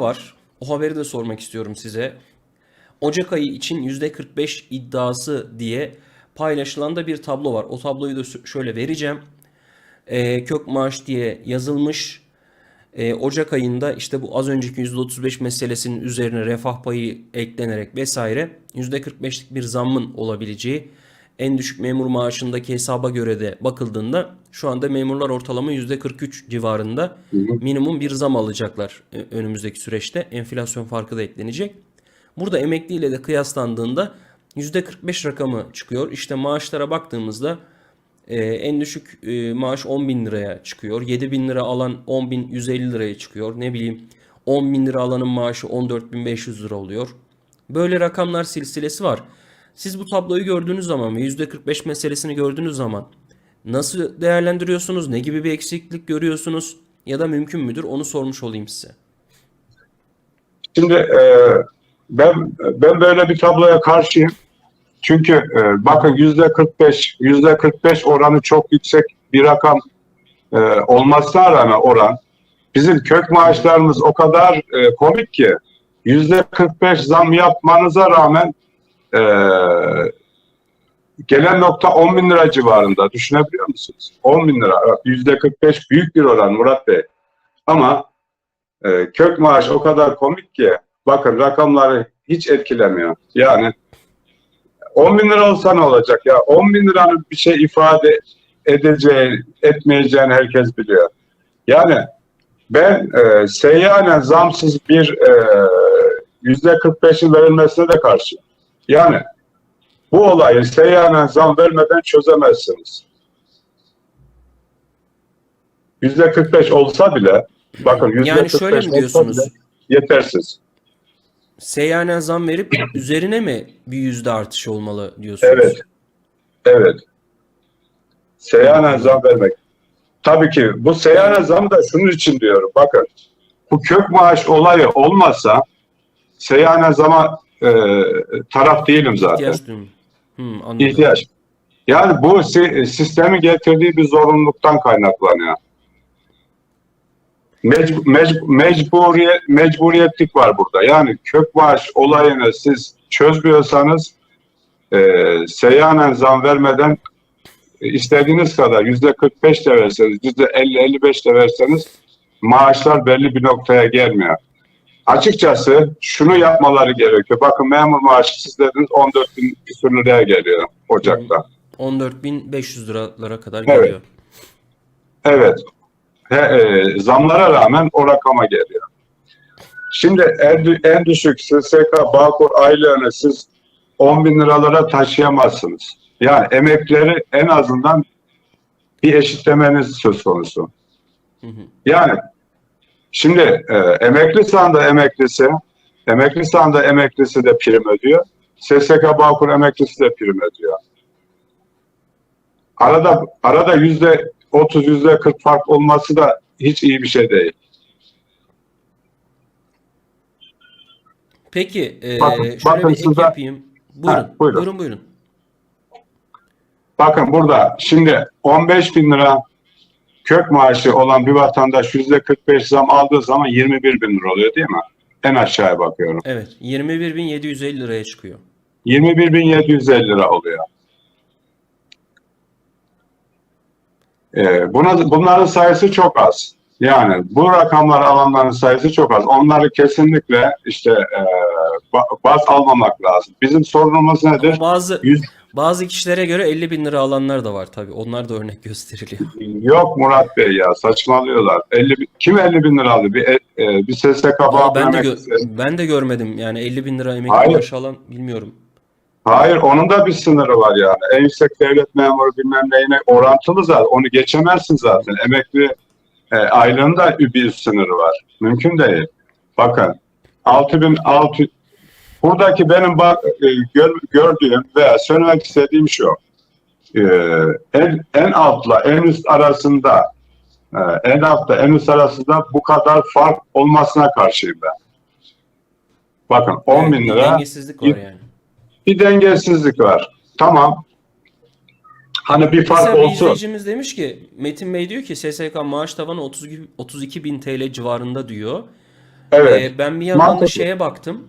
var. O haberi de sormak istiyorum size. Ocak ayı için %45 iddiası diye paylaşılan da bir tablo var. O tabloyu da şöyle vereceğim. Ee, kök maaş diye yazılmış. Ee, Ocak ayında işte bu az önceki %35 meselesinin üzerine refah payı eklenerek vesaire %45'lik bir zammın olabileceği en düşük memur maaşındaki hesaba göre de bakıldığında şu anda memurlar ortalama %43 civarında minimum bir zam alacaklar e, önümüzdeki süreçte. Enflasyon farkı da eklenecek. Burada emekliyle de kıyaslandığında %45 rakamı çıkıyor. İşte maaşlara baktığımızda ee, en düşük e, maaş 10 bin liraya çıkıyor. 7 bin lira alan 10 bin 150 liraya çıkıyor. Ne bileyim 10 bin lira alanın maaşı 14 bin 500 lira oluyor. Böyle rakamlar silsilesi var. Siz bu tabloyu gördüğünüz zaman ve %45 meselesini gördüğünüz zaman nasıl değerlendiriyorsunuz? Ne gibi bir eksiklik görüyorsunuz? Ya da mümkün müdür? Onu sormuş olayım size. Şimdi e, ben ben böyle bir tabloya karşıyım. Çünkü e, bakın yüzde 45 yüzde 45 oranı çok yüksek bir rakam e, olmasına rağmen oran bizim kök maaşlarımız o kadar e, komik ki yüzde 45 zam yapmanıza rağmen e, gelen nokta 10 bin lira civarında düşünebiliyor musunuz? 10 bin lira yüzde 45 büyük bir oran Murat Bey ama e, kök maaş o kadar komik ki bakın rakamları hiç etkilemiyor. Yani 10 bin lira olsa ne olacak ya? 10 bin liranın bir şey ifade edeceği, etmeyeceğini herkes biliyor. Yani ben e, seyyanen zamsız bir e, yüzde 45'in verilmesine de karşıyım. Yani bu olayı seyyanen zam vermeden çözemezsiniz. Yüzde 45 olsa bile bakın yüzde Yani 45 şöyle mi diyorsunuz? yetersiz. Seyyanen zam verip üzerine mi bir yüzde artış olmalı diyorsunuz? Evet. Evet. Seyyanen zam vermek. Tabii ki bu seyyanen zam da şunun için diyorum. Bakın bu kök maaş olayı olmasa seyyanen zama e, taraf değilim zaten. İhtiyaç. Hmm, anladım. İhtiyaç. Yani bu si- sistemin getirdiği bir zorunluluktan kaynaklanıyor. Mec- mec- mecburiyet, mecburiyetlik var burada. Yani kök maaş olayını siz çözmüyorsanız e, seyyanen zam vermeden e, istediğiniz kadar yüzde 45 de verseniz, yüzde 50-55 de verseniz maaşlar belli bir noktaya gelmiyor. Açıkçası şunu yapmaları gerekiyor. Bakın memur maaşı siz dediniz 14 bin küsur liraya geliyor Ocak'ta. 14.500 liralara kadar Evet. geliyor. Evet. He, e, zamlara rağmen o rakama geliyor. Şimdi en, dü- en düşük SSK Bağkur aylığını siz 10 bin liralara taşıyamazsınız. Yani emekleri en azından bir eşitlemeniz söz konusu. Hı hı. Yani şimdi e, emekli sanda emeklisi, emekli sanda emeklisi de prim ödüyor. SSK Bağkur emeklisi de prim ödüyor. Arada arada yüzde 30 yüzde 40 fark olması da hiç iyi bir şey değil. Peki e, Bakın- şöyle bakın bir ek size- yapayım. Buyurun. Ha, buyurun. buyurun buyurun. Bakın burada şimdi 15 bin lira kök maaşı olan bir vatandaş yüzde 45 zam aldığı zaman 21 bin lira oluyor değil mi? En aşağıya bakıyorum. Evet. 21.750 liraya çıkıyor. 21.750 lira oluyor. Ee, buna, bunların sayısı çok az. Yani bu rakamları alanların sayısı çok az. Onları kesinlikle işte e, ba- baz almamak lazım. Bizim sorunumuz nedir? Ama bazı Yüz- bazı kişilere göre 50 bin lira alanlar da var tabii. Onlar da örnek gösteriliyor. Yok Murat Bey ya saçmalıyorlar. 50 bin- kim 50 bin lira aldı? Bir, e, e, bir SSK Ama bağ ben de gö- ben de görmedim. Yani 50 bin lira emekli maaşı alan bilmiyorum. Hayır onun da bir sınırı var yani. En yüksek devlet memuru bilmem neyine orantılı zaten. Onu geçemezsin zaten. Emekli e, aylığının da bir sınırı var. Mümkün değil. Bakın 6006 buradaki benim bak, e, gör- gördüğüm veya söylemek istediğim şu. E, en, en altla en üst arasında e, en altta en üst arasında bu kadar fark olmasına karşıyım ben. Bakın 10 Evet, bin bir lira dengesizlik var yani. bir dengesizlik var. Tamam. Hani bir fark Mesela bir olsun. izleyicimiz demiş ki Metin Bey diyor ki SSK maaş tavanı 30, 32 bin TL civarında diyor. Evet. Ee, ben bir yandan da şeye baktım.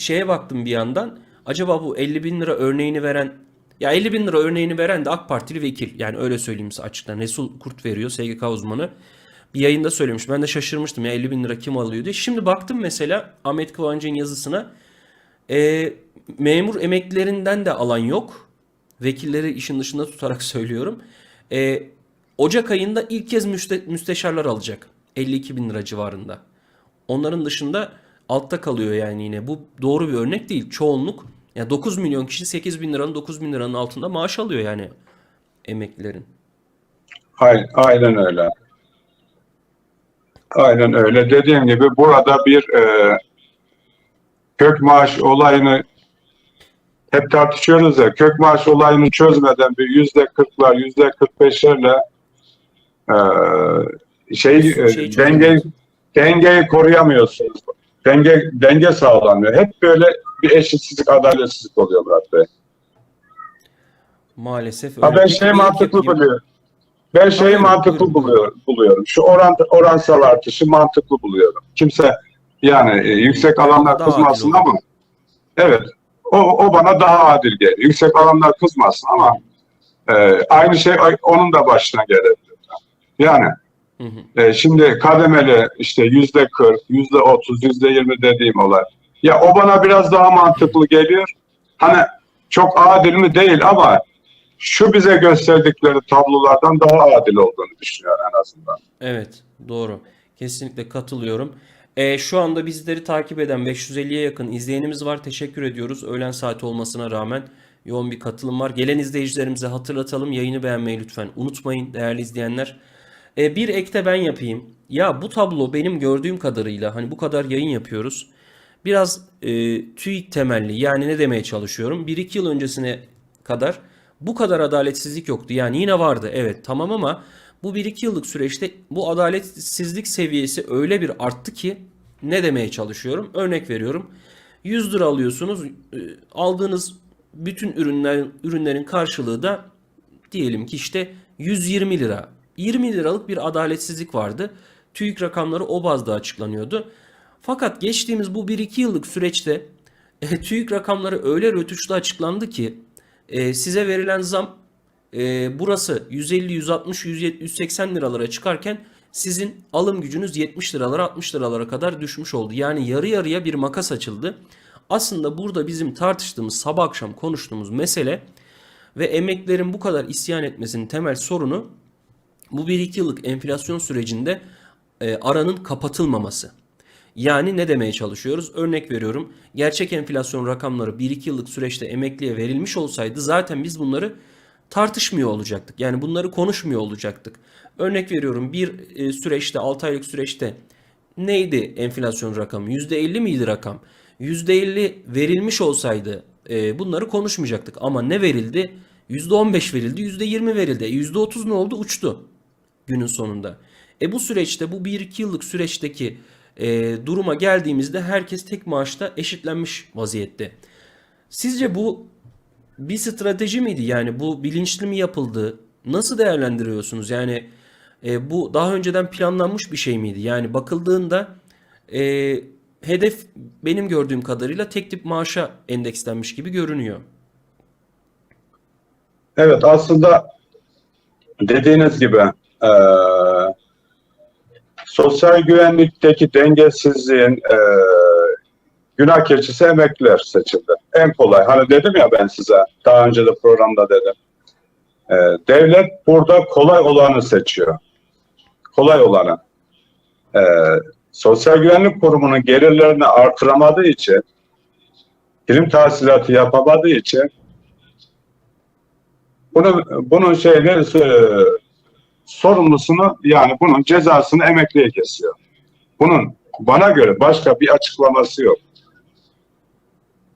Şeye baktım bir yandan. Acaba bu 50 bin lira örneğini veren ya 50 bin lira örneğini veren de AK Partili vekil. Yani öyle söyleyeyim size açıktan. Resul Kurt veriyor SGK uzmanı. Bir yayında söylemiş. Ben de şaşırmıştım ya 50 bin lira kim alıyor diye. Şimdi baktım mesela Ahmet Kıvancı'nın yazısına. Ee, memur emeklilerinden de alan yok. Vekilleri işin dışında tutarak söylüyorum. Ee, Ocak ayında ilk kez müste- müsteşarlar alacak. 52 bin lira civarında. Onların dışında altta kalıyor yani yine. Bu doğru bir örnek değil. Çoğunluk yani 9 milyon kişi 8 bin liranın 9 bin liranın altında maaş alıyor yani emeklilerin. Aynen, öyle. Aynen öyle. Dediğim gibi burada bir e, kök maaş olayını hep tartışıyoruz ya kök maaş olayını çözmeden bir yüzde kırklar, yüzde kırk beşlerle e, şey e, Şeyi dengeyi dengeyi koruyamıyorsunuz. Denge denge sağlanmıyor. Hep böyle bir eşitsizlik, adaletsizlik oluyor Murat Bey. Maalesef öyle. Ha ben şeyi mantıklı buluyorum. Ben şeyi buyurun, mantıklı buyurun, buluyorum, buluyorum. Şu oran, oransal artışı mantıklı buluyorum. Kimse yani e, yüksek alanlar Daha kızmasın ama evet o, o bana daha adil geliyor. Yüksek alanlar kızmasın ama e, aynı şey onun da başına gelebilir. Yani Hı hı. e, şimdi kademeli işte yüzde kırk, yüzde otuz, yüzde yirmi dediğim olay. Ya o bana biraz daha mantıklı geliyor. Hani çok adil mi değil ama şu bize gösterdikleri tablolardan daha adil olduğunu düşünüyorum en azından. Evet, doğru. Kesinlikle katılıyorum. Ee, şu anda bizleri takip eden 550'ye yakın izleyenimiz var. Teşekkür ediyoruz. Öğlen saati olmasına rağmen yoğun bir katılım var. Gelen izleyicilerimize hatırlatalım. Yayını beğenmeyi lütfen unutmayın değerli izleyenler. Ee, bir ekte ben yapayım. Ya bu tablo benim gördüğüm kadarıyla hani bu kadar yayın yapıyoruz. Biraz e, TÜİK temelli yani ne demeye çalışıyorum? 1-2 yıl öncesine kadar bu kadar adaletsizlik yoktu. Yani yine vardı evet tamam ama bu 1-2 yıllık süreçte bu adaletsizlik seviyesi öyle bir arttı ki ne demeye çalışıyorum? Örnek veriyorum. 100 lira alıyorsunuz. e, Aldığınız bütün ürünler ürünlerin karşılığı da diyelim ki işte 120 lira. 20 liralık bir adaletsizlik vardı. TÜİK rakamları o bazda açıklanıyordu. Fakat geçtiğimiz bu 1-2 yıllık süreçte e, TÜİK rakamları öyle rötuşlu açıklandı ki e, size verilen zam e, burası 150, 160, 170, 180 liralara çıkarken sizin alım gücünüz 70 liralara 60 liralara kadar düşmüş oldu. Yani yarı yarıya bir makas açıldı. Aslında burada bizim tartıştığımız sabah akşam konuştuğumuz mesele ve emeklerin bu kadar isyan etmesinin temel sorunu bu 1-2 yıllık enflasyon sürecinde e, aranın kapatılmaması. Yani ne demeye çalışıyoruz? Örnek veriyorum. Gerçek enflasyon rakamları 1-2 yıllık süreçte emekliye verilmiş olsaydı zaten biz bunları tartışmıyor olacaktık. Yani bunları konuşmuyor olacaktık. Örnek veriyorum bir e, süreçte 6 aylık süreçte neydi enflasyon rakamı? %50 miydi rakam? %50 verilmiş olsaydı e, bunları konuşmayacaktık. Ama ne verildi? %15 verildi, %20 verildi. E, %30 ne oldu? Uçtu günün sonunda. E bu süreçte bu 1-2 yıllık süreçteki e, duruma geldiğimizde herkes tek maaşta eşitlenmiş vaziyette. Sizce bu bir strateji miydi? Yani bu bilinçli mi yapıldı? Nasıl değerlendiriyorsunuz? Yani e, bu daha önceden planlanmış bir şey miydi? Yani bakıldığında e, hedef benim gördüğüm kadarıyla tek tip maaşa endekslenmiş gibi görünüyor. Evet aslında dediğiniz gibi e, sosyal güvenlikteki dengesizliğin e, günah keçisi emekliler seçildi. En kolay. Hani dedim ya ben size daha önce de programda dedim. E, devlet burada kolay olanı seçiyor. Kolay olanı. E, Sosyal Güvenlik Kurumu'nun gelirlerini artıramadığı için prim tahsilatı yapamadığı için bunu, bunun şeyini e, sorumlusunu yani bunun cezasını emekliye kesiyor. Bunun bana göre başka bir açıklaması yok.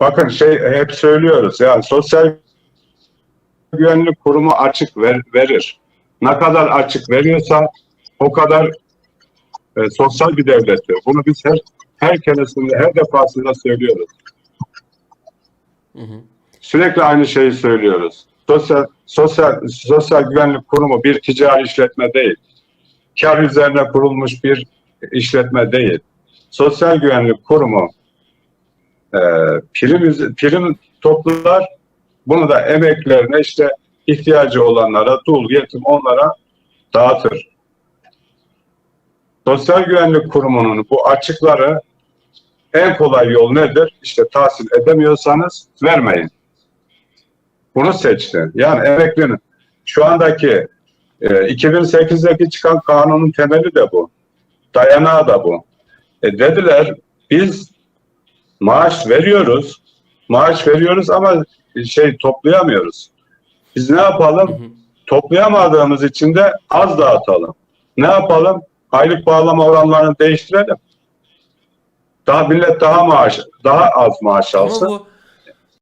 Bakın şey hep söylüyoruz yani sosyal güvenlik kurumu açık ver, verir. Ne kadar açık veriyorsa o kadar e, sosyal bir devlettir. Bunu biz her her keresinde her defasında söylüyoruz. Hı hı. Sürekli aynı şeyi söylüyoruz. Sosyal, sosyal, sosyal güvenlik kurumu bir ticari işletme değil. Kar üzerine kurulmuş bir işletme değil. Sosyal Güvenlik Kurumu e, prim, prim toplar. Bunu da emeklerine işte ihtiyacı olanlara, dul, yetim onlara dağıtır. Sosyal Güvenlik Kurumu'nun bu açıkları en kolay yol nedir? İşte tahsil edemiyorsanız vermeyin. Bunu seçti. Yani emeklinin şu andaki e, 2008'deki çıkan kanunun temeli de bu. Dayanağı da bu. E, dediler biz maaş veriyoruz. Maaş veriyoruz ama şey toplayamıyoruz. Biz ne yapalım? Hı hı. Toplayamadığımız için de az dağıtalım. Ne yapalım? Aylık bağlama oranlarını değiştirelim. Daha millet daha maaş, daha az maaş Ama alsın. bu